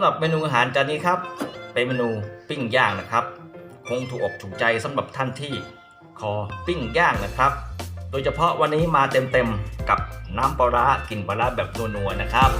ำหรับเมนูอาหารจานนี้ครับ เป็นเมนูปิ้งย่างนะครับ คงถูกอกถูกใจสำหรับท่านที่คอปิ้งย่างนะครับ โดยเฉพาะวันนี้มาเต็มๆกับน้ำปลาร้ากินปลาร้าแบบนัวๆนะครับ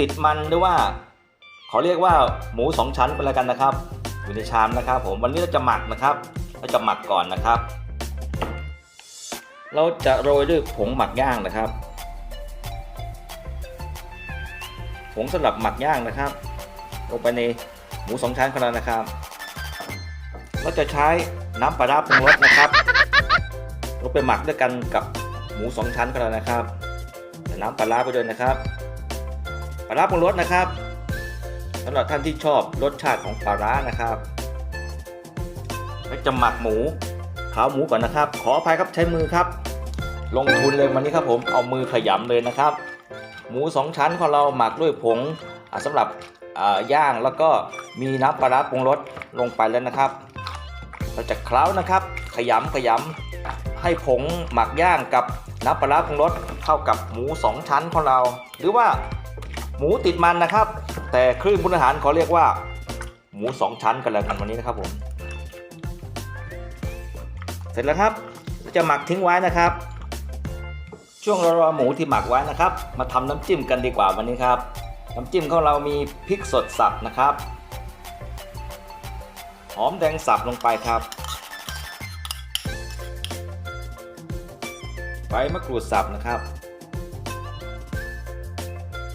ติดมันหรือว่าขอเรียกว่าหมูสองชั้นไปแล้วกันนะครับอยู่ในชามนะครับ ผมวันนี้เราจะหมักนะครับ เราจะหมักก่อนนะครับ เราจะโรยด้วยผงหมักย่างนะครับผงสำหรับหมักย่างนะครับลงไปในหมูสองชั้นของเรานะครับ เราจะใช้น้ำปลาร้าปรุงรสนะครับลงไปหมักด้วยกันกับหมูสองชั้นของเรานะครับใส่น้ำปลาร้าไปด้วยนะครับาร้าปรุงรสนะครับสำหรับท่านที่ชอบรสชาติของปลาร้านะครับเราจะหมักหมูขาหมูก่อนนะครับ ขออภัยครับใช้มือครับ ลงทุนเลยวันนี้ครับผมเอามือขยำเลยนะครับ หมูสองชั้นของเราหมักด้วยผงอ่าสำหรับย่างแล้วก็มีน้ำปลาร้าปรุงรสลงไปแล้วนะครับ เราจะเคล้านะครับ ขยำขยำให้ผงหมักย่างกับน้ำปลาร้าปรุงรสเข้ากับหมูสองชั้นของเรา หรือว่า หมูติดมันนะครับ แต่คลื่นพุนอาหารขอเรียกว่า หมูสองชั้นกันแล้วกันวันนี้นะครับผม เสร็จแล้วครับจะหมักทิ้งไว้นะครับ ช่วงรารอหมูที่หมักไว้นะครับ มาทำน้ำจิ้มกันดีกว่าวันนี้ครับ น้ำจิ้มของเรามีพริกสดสับนะครับหอมแดงสับลงไปครับใบมะกรูดสับนะครับ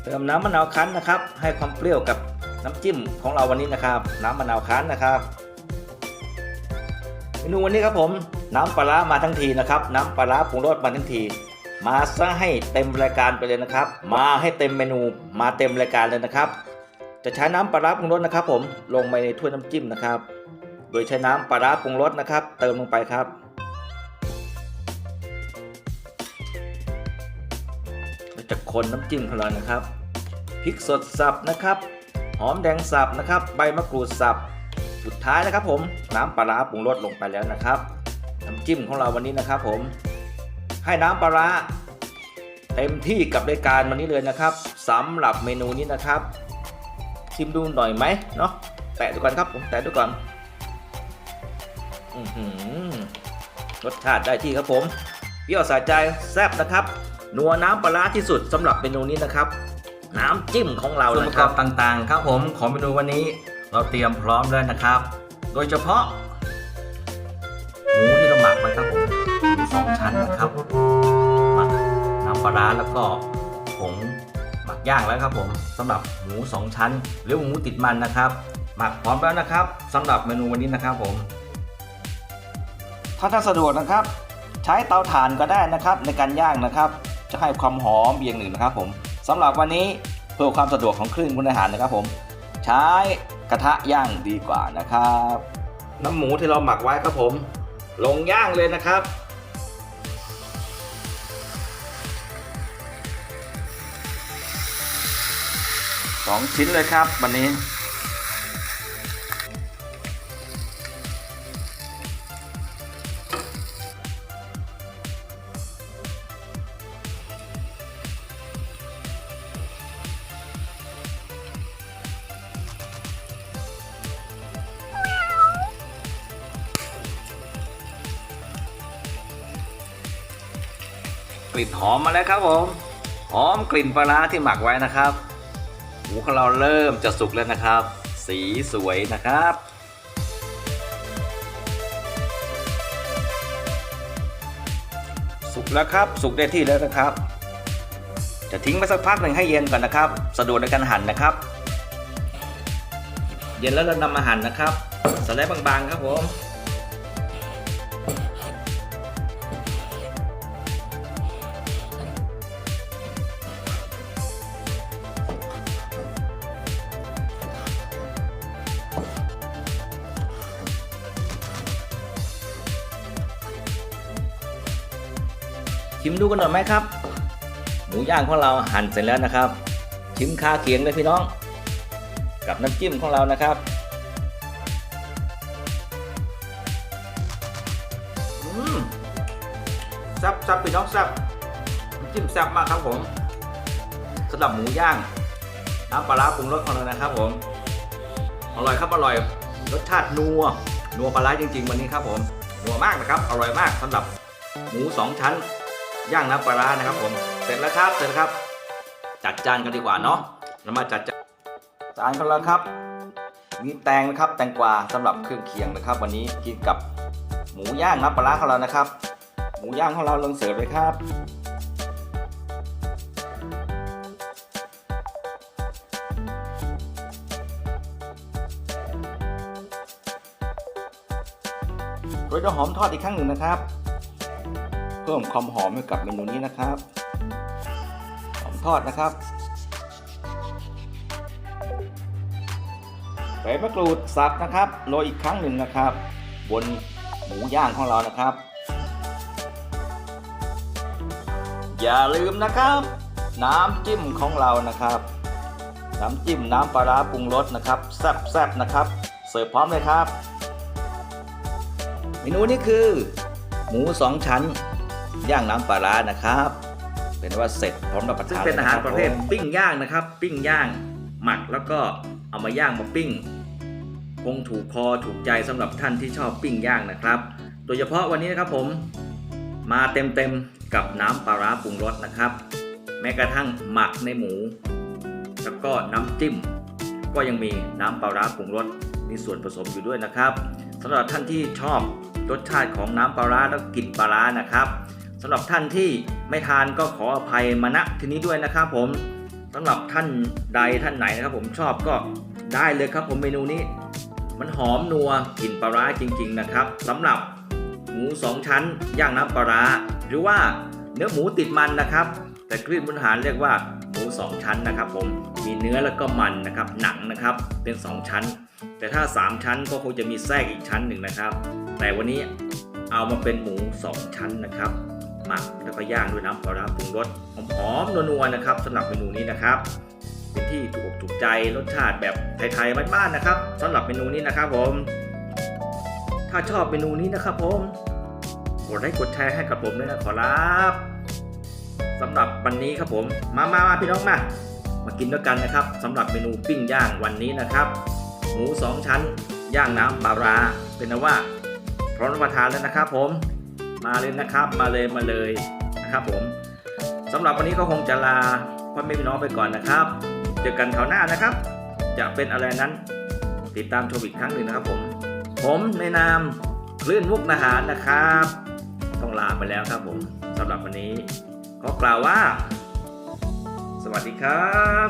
เติมน้ำมะนาวคั้นนะครับ ให้ความเปรี้ยวกับน้ำจิ้มของเราวันนี้นะครับ น้ำมะนาวคั้นนะครับเมนูวันนี้ครับผมน้ำปลาร้ามาทั้งทีนะครับ น้ำปลาร้าปรุงรสมาทั้งที มาซะให้เต็มรายการไปเลยนะครับ มาให้เต็มเมนูมาเต็มรายการเลยนะครับ จะใช้น้ำปลาร้าปรุงรสนะครับ ผมลงไปในถ้วยน้ำจิ้มนะครับ โดยใช้น้ำปลาร้าปรุงรสนะครับ เติมลงไปครับเราจะคนน้ำจิ้มของเรานะครับ พริกสดสับนะครับหอมแดงสับนะครับ ใบมะกรูดสับสุดท้ายนะครับ ผมน้ำปลาร้าปรุงรสลงไปแล้วนะครับน้ำจิ้มของเราวันนี้นะครับ ผมให้น้ำปลาร้าเต็มที่กับรายการวันนี้เลยนะครับสำหรับเมนูนี้นะครับ ชิมดูหน่อยไหมเนาะแตะดูก่อนครับผมแตะดูก่อนอือรสชาติได้ที่ครับผมเปรี้ยวสะใจแซ่บนะครับนัวน้ำปลาร้าที่สุดสำหรับเมนูนี้นะครับ น้ำจิ้มของเราส่วนประกอบต่างๆ ครับผมของเมนูวันนี้เราเตรียมพร้อมแล้วนะครับ โดยเฉพาะหมูที่เราหมักไว้ครับผมมีสองชั้นนะครับหมักน้ำปลาร้าแล้วก็ผงหมักย่างแล้วครับผมสำหรับหมูสองชั้น หรือหมูติดมันนะครับ หมักพร้อมแล้วนะครับสำหรับเมนูวันนี้นะครับผม ถ้าท่านสะดวกนะครับ ใช้เตาถ่านก็ได้นะครับในการย่างนะครับ จะให้ความหอมอย่างหนึ่งนะครับผม สำหรับวันนี้เพื่อความสะดวกของเครื่องปรุงอาหารนะครับผม ใช้กระทะย่างดีกว่านะครับ น้ำหมูที่เราหมักไว้ครับผม ลงย่างเลยนะครับสองชิ้นเลยครับ วันนี้ ลิ่นหอมมาแล้วครับผมหอมกลิ่นปลาร้าที่หมักไว้นะครับ หมูของเราเริ่มจะสุกแล้วนะครับ สีสวยนะครับ สุกแล้วครับ สุกได้ที่แล้วนะครับ จะทิ้งไว้สักพักหนึ่งให้เย็นก่อนนะครับ สะดวกในการหั่นนะครับ เย็นแล้วเรานำมาหั่นนะครับสไลด์บางๆครับผม ชิมดูกันหน่อยไหมครับ หมูย่างของเราหั่นเสร็จแล้วนะครับ ชิมคาเคียงเลยพี่น้อง กับน้ำจิ้มของเรานะครับอืมแซ่บซ่บพี่น้องแซ่บจิ้มแซ่บมากครับผมสำหรับหมูย่างน้ำปลาร้าปรุงรสของเรานะครับผมอร่อยครับอร่อย รสชาตินัวนัวปลาร้าจริง ๆ วันนี้ครับผมนัวมากนะครับ อร่อยมากสำหรับหมูสองชั้น ย่างน้ำปลาร้านะครับผมเสร็จแล้วครับเสร็จแล้วครับ จัดจานกันดีกว่าเนาะเรามาจัดจานจานกันแล้วครับมีแตงนะครับแตงกวาสำหรับเครื่องเคียงนะครับ วันนี้กินกับหมูย่างน้ำปลาร้าของเรานะครับ หมูย่างของเราลงเสิร์ฟเลยครับโรยด้วยหอมทอดอีกครั้งหนึ่งนะครับ เพิ่มความหอมให้กับเมนูนี้นะครับหอมทอดนะครับใบมะกรูดสับนะครับโรยอีกครั้งหนึ่งนะครับ บนหมูย่างของเรานะครับ อย่าลืมนะครับ น้ำจิ้มของเรานะครับ น้ำจิ้มน้ำปลาร้าปรุงรสนะครับแซ่บๆนะครับ เสิร์ฟพร้อมเลยครับ เมนูนี้คือ หมูสองชั้น ย่างน้ำปลาร้านะครับ เป็นว่าเสร็จพร้อมรับประทานซึ่งเป็นอาหารลยคบประเภทผมปิ้งย่างนะครับ ปิ้งย่างหมักแล้วก็เอามาย่างมาปิ้ง คงถูกคอถูกใจสำหรับท่านที่ชอบปิ้งย่างนะครับ โดยเฉพาะวันนี้นะครับผมมาเต็มๆกับน้ำปลาร้าปรุงรสนะครับ แม้กระทั่งหมักในหมู แล้วก็น้ำจิ้ม ก็ยังมีน้ำปลาร้าปรุงรสมีส่วนผสมอยู่ด้วยนะครับสำหรับท่านที่ชอบรสชาติของน้ำปลาร้าและกลิ่นปลาร้านะครับสำหรับท่านที่ไม่ทานก็ขออภัยมาณที่นี้ด้วยนะครับผมสำหรับท่านใดท่านไหนนะครับ ผมชอบก็ได้เลยครับ ผมเมนูนี้ มันหอมนัวกลิ่นปลาร้าจริง ๆ นะครับสำหรับหมูสองชั้นย่างน้ำปลาร้าหรือว่าเนื้อหมูติดมันนะครับ แต่กรีนบุญหารเรียกว่าหมูสองชั้นนะครับ ผมมีเนื้อแล้วก็มันนะครับหนังนะครับเป็นสองชั้น แต่ถ้า 3 ชั้นก็คงจะมีแทรกอีกชั้นหนึ่งนะครับ แต่วันนี้เอามาเป็นหมู 2 ชั้นนะครับ หมักแล้วก็ย่างด้วยน้ำปลาร้าปรุงรสหอมๆนัวๆนะครับสำหรับเมนูนี้นะครับเป็นที่ถูกอกถูกใจรสชาติแบบไทยๆบ้านๆนะครับสำหรับเมนูนี้นะครับผม ถ้าชอบเมนูนี้นะครับผมกดไลค์กดแชร์ให้กับผมด้วยนะขอรับสำหรับวันนี้ครับผม มามามาพี่น้องมา มากินด้วยกันนะครับสำหรับเมนูปิ้งย่างวันนี้นะครับ หมูสองชั้น ย่างน้ำปลาราเป็นนว่าพร้อมรับประทานแล้วนะครับผม มาเลยนะครับมาเลยมาเลยนะครับผมสำหรับวันนี้ก็คงจะลาพ่อแม่พี่น้องไปก่อนนะครับ เจอกันคราวหน้านะครับ จะเป็นอะไรนั้น ติดตามชมอีกครั้งหนึ่งนะครับผม ผมในนามคลื่นมุกนาหารนะครับ ต้องลาไปแล้วครับผมสำหรับวันนี้ขอกล่าวว่า สวัสดีครับ